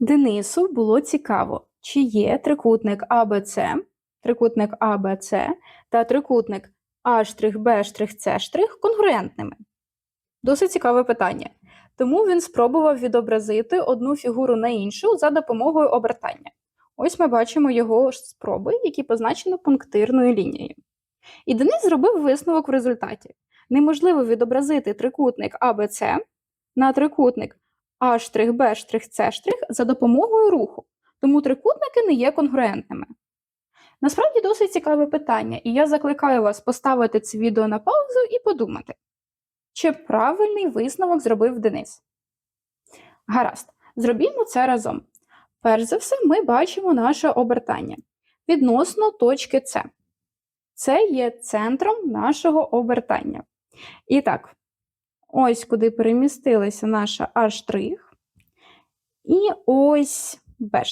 Денису було цікаво, чи є трикутник АБЦ, трикутник АБЦ та трикутник А'Б'С' конгруентними. Досить цікаве питання. Тому він спробував відобразити одну фігуру на іншу за допомогою обертання. Ось ми бачимо його спроби, які позначені пунктирною лінією. І Денис зробив висновок в результаті. Неможливо відобразити трикутник АБЦ на трикутник А'Б'С' за допомогою руху, тому трикутники не є конгруентними. Насправді досить цікаве питання, і я закликаю вас поставити це відео на паузу і подумати, чи правильний висновок зробив Денис. Гаразд, зробімо це разом. Перш за все, ми бачимо наше обертання відносно точки С. Це є центром нашого обертання. І так, ось куди перемістилася наша А', і ось Б'.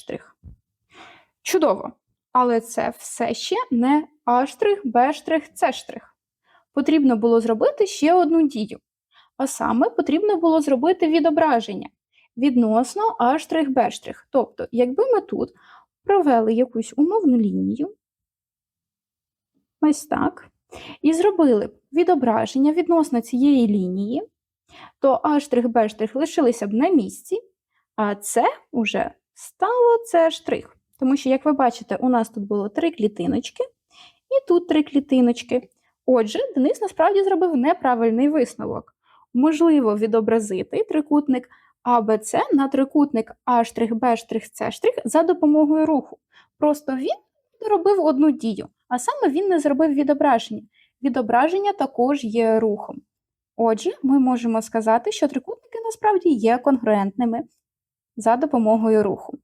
Чудово! Але це все ще не А', Б', С'. Потрібно було зробити ще одну дію. А саме потрібно було зробити відображення відносно А', Б'. Тобто, якби ми тут провели якусь умовну лінію, ось так, і зробили б відображення відносно цієї лінії, то Б' лишилися б на місці, а це вже стало це штрих. Тому що, як ви бачите, у нас тут було три клітиночки, і тут три клітиночки. Отже, Денис насправді зробив неправильний висновок. Можливо відобразити трикутник АБЦ на трикутник А', за допомогою руху. Просто він робив одну дію, а саме він не зробив відображення. Відображення також є рухом. Отже, ми можемо сказати, що трикутники насправді є конгруентними за допомогою руху.